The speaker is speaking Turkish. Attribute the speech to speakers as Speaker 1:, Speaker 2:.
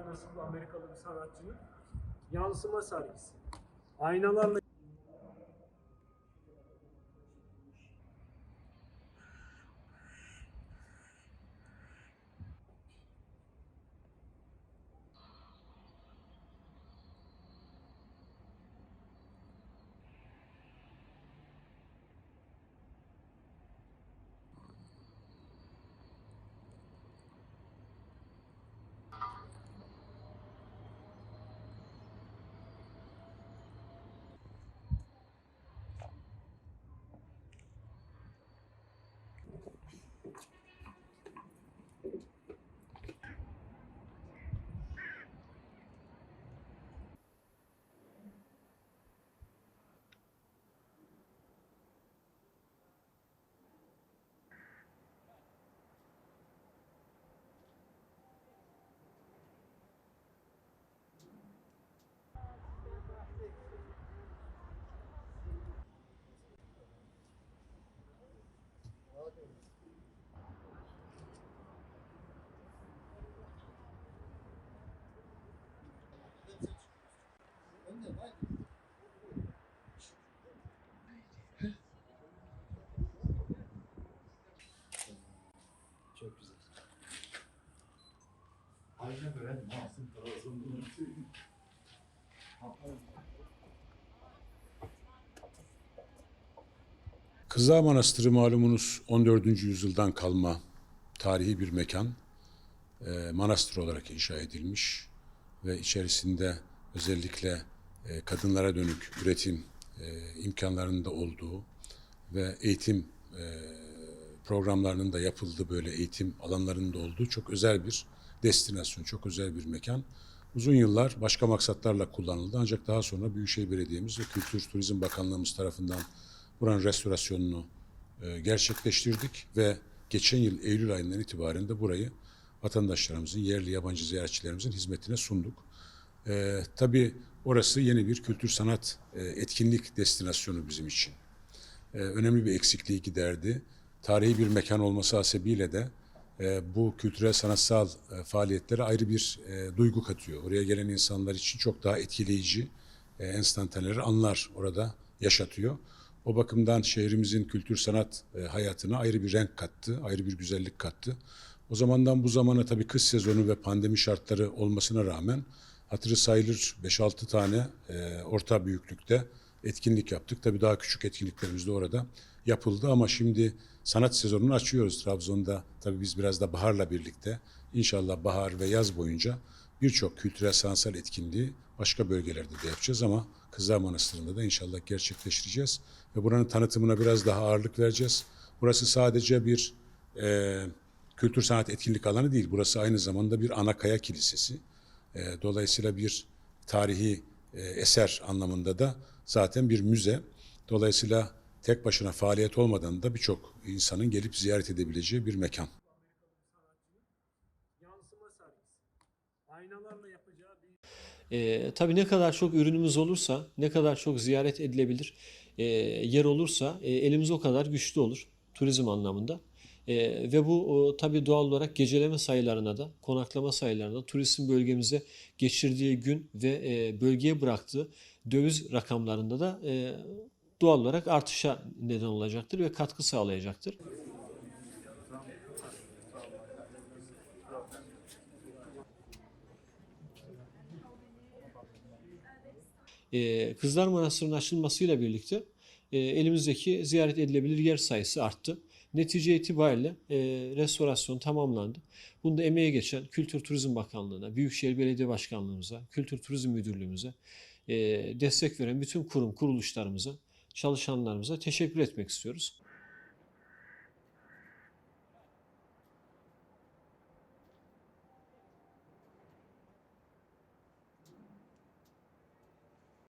Speaker 1: Nasıl Amerikalı bir sanatçının yansıma sergisi. Aynalarla
Speaker 2: Aynen böyle masum tarafından.
Speaker 3: Kızılağ Manastırı malumunuz 14. yüzyıldan kalma tarihi bir mekan. Ee, manastır olarak inşa edilmiş ve içerisinde özellikle e, kadınlara dönük üretim e, imkanlarının da olduğu ve eğitim e, programlarının da yapıldığı böyle eğitim alanlarının da olduğu çok özel bir destinasyon, çok özel bir mekan. Uzun yıllar başka maksatlarla kullanıldı ancak daha sonra Büyükşehir Belediye'miz ve Kültür Turizm Bakanlığımız tarafından buranın restorasyonunu e, gerçekleştirdik ve geçen yıl Eylül ayından itibaren de burayı vatandaşlarımızın, yerli yabancı ziyaretçilerimizin hizmetine sunduk. E, tabii orası yeni bir kültür sanat e, etkinlik destinasyonu bizim için. E, önemli bir eksikliği giderdi. Tarihi bir mekan olması hasebiyle de bu kültürel sanatsal e, faaliyetlere ayrı bir e, duygu katıyor. Oraya gelen insanlar için çok daha etkileyici e, enstantaneler, anlar orada yaşatıyor. O bakımdan şehrimizin kültür sanat e, hayatına ayrı bir renk kattı, ayrı bir güzellik kattı. O zamandan bu zamana tabii kış sezonu ve pandemi şartları olmasına rağmen hatırı sayılır 5-6 tane e, orta büyüklükte etkinlik yaptık. Tabii daha küçük etkinliklerimiz de orada yapıldı ama şimdi sanat sezonunu açıyoruz Trabzon'da. Tabii biz biraz da baharla birlikte inşallah bahar ve yaz boyunca birçok kültürel sanatsal etkinliği başka bölgelerde de yapacağız ama Kızlar Manastırı'nda da inşallah gerçekleştireceğiz. Ve buranın tanıtımına biraz daha ağırlık vereceğiz. Burası sadece bir e, kültür sanat etkinlik alanı değil. Burası aynı zamanda bir ana kaya kilisesi. E, dolayısıyla bir tarihi e, eser anlamında da zaten bir müze. Dolayısıyla tek başına faaliyet olmadan da birçok insanın gelip ziyaret edebileceği bir mekan.
Speaker 4: E, tabii ne kadar çok ürünümüz olursa, ne kadar çok ziyaret edilebilir e, yer olursa e, elimiz o kadar güçlü olur turizm anlamında. E, ve bu o, tabii doğal olarak geceleme sayılarına da, konaklama sayılarına da, turizm bölgemize geçirdiği gün ve e, bölgeye bıraktığı döviz rakamlarında da e, doğal olarak artışa neden olacaktır ve katkı sağlayacaktır. e, Kızlar Manastırı'nın açılmasıyla birlikte e, elimizdeki ziyaret edilebilir yer sayısı arttı. Netice itibariyle e, restorasyon tamamlandı. Bunda emeğe geçen Kültür Turizm Bakanlığı'na, Büyükşehir Belediye Başkanlığımıza, Kültür Turizm Müdürlüğümüze, destek veren bütün kurum kuruluşlarımıza, çalışanlarımıza teşekkür etmek istiyoruz.